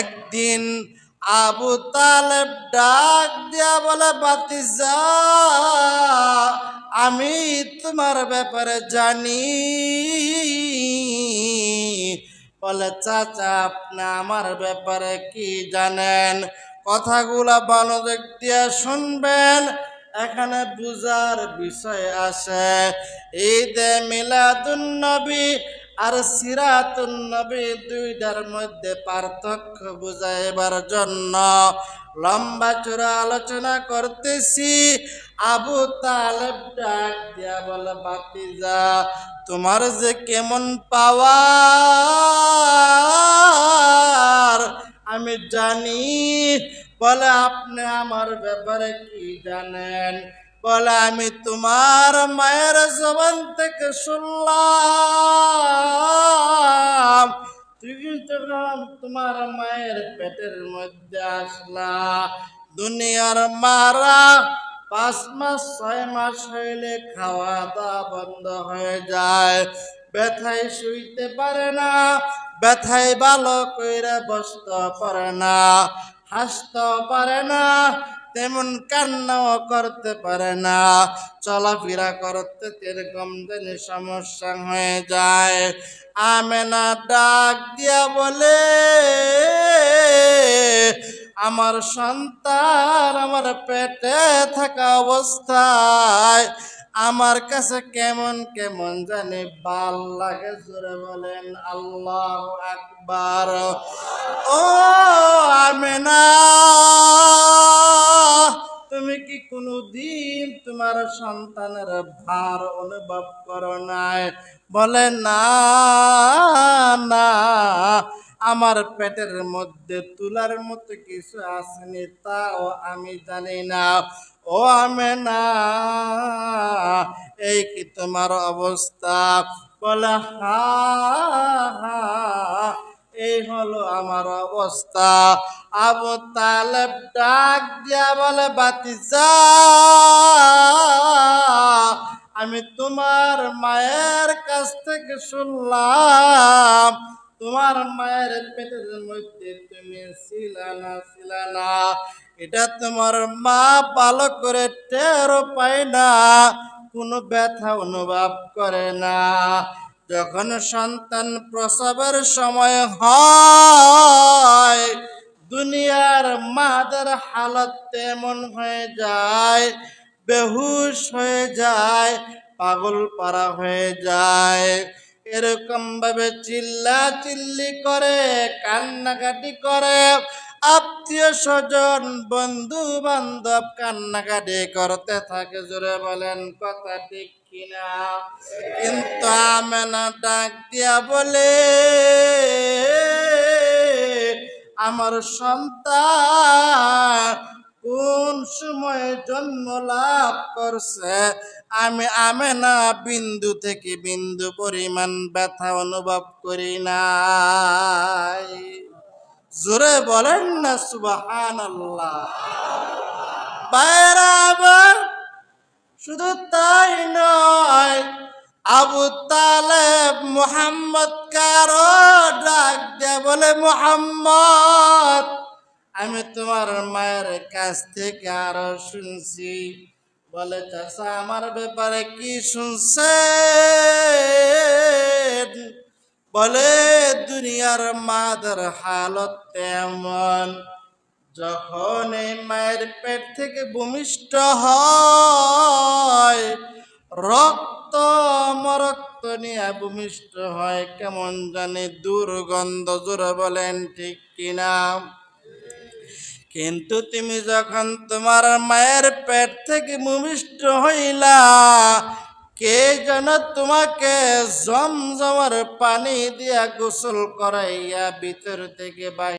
একদিন আবু তালেব ডাক দিয়া বলে, বাতিজা, আমি তোমার ব্যাপারে জানি। বলে, চাচা, আপনি আমার ব্যাপারে কি জানেন? কথাগুলা ভালো দিক দিয়ে শুনবেন। এখানে বুঝার বিষয় আছে। ঈদে মিলাদুন নবী আর সিরাতুন দুইটার মধ্যে পার্থক্য বুঝাইবার জন্য লম্বা চূড়া আলোচনা করতেছি। আবু তালেব ডাক বলে বাতিজা তোমার যে কেমন পাওয়ার আমি জানি। বলে, আপনি আমার ব্যাপারে কি জানেন? বলে, আমি তোমার মায়ের জবান থেকে শুনলাম। তোমার মায়ের পেটের মধ্যে আসলা। দুনিয়ার মারা পাঁচ মাস, ছয় মাস হইলে খাওয়া দাওয়া বন্ধ হয়ে যায়। ব্যথায় শুইতে পারে না, ব্যথায় ভালো করে বসতে পারে না, হাসতেও পারে না তেমন কান্নাও করতে পারে না। চলাফেরা করতে এরকম যেন সমস্যা হয়ে যায়। আমেনা ডাক দিয়া বলে, আমার সন্তান আমার পেটে থাকা অবস্থায় আমার কাছে কেমন কেমন জানি ভালো লাগে জোরে বলেন আল্লাহ আকবার। ও আমেনা! তুমি কি কোনো দিন তোমার সন্তানের ভার অনুভব করো নাই। বলে, না না, আমার পেটের মধ্যে তুলার মতো কিছু আসেনি, তাও আমি জানি না। ও আমি না এই কি তোমার অবস্থা? বলে, হা হা এই হলো আমার অবস্থা। আবু তালেব ডাক দিয়া বলে বাতিজা আমি তোমার মায়ের কাছ থেকে শুনলাম। তোমার মায়ের পেটের মধ্যে তুমি ছিলা না, ছিলা এটা তোমার মা ভালো করে টেরও পায় না, কোনো ব্যথা অনুভব করে না। যখন সন্তান প্রসবের সময় হয়, দুনিয়ার মাদের হালত তেমন হয়ে যায়, বেহুশ হয়ে যায়, পাগল পারা হয়ে যায়। এরকম ভাবে চিল্লা চিল্লি করে, কান্নাকাটি করে আত্মীয় স্বজন বন্ধু বান্ধব কান্নাকাটি করতে থাকে, জোরে বলেন, কথা ঠিক কিনা? কিন্তু আমেনা ডাক দিয়া বলে, আমার সন্তান কোন সময় জন্ম লাভ করছে? আমি আমেনা বিন্দু থেকে বিন্দু পরিমাণ ব্যথা অনুভব করি নাই। জোরে বলেন না সুবাহান আল্লাহ বাইরা শুধু তাই নয়, আবু তালেব মোহাম্মদ কারও ডাক দেয়া বলে, মোহাম্মদ, আমি তোমার মায়ের কাছ থেকে আরও শুনছি। বলে চাষা আমার ব্যাপারে কি শুনছেন? বলে, দুনিয়ার মাদার হালত তেমন। যখন এই মায়ের পেট থেকে ভূমিষ্ঠ হয়, রক্ত মরক্ত নিয়ে ভূমিষ্ঠ হয়, কেমন জানি দুর্গন্ধ জোরে বলেন, ঠিক কিনা? কিন্তু তুমি যখন তোমার মায়ের পেট থেকে ভূমিষ্ঠ হইলা কে যেন তোমাকে জমজমার পানি দিয়া গোসল করাইয়া ভিতর থেকে বাহির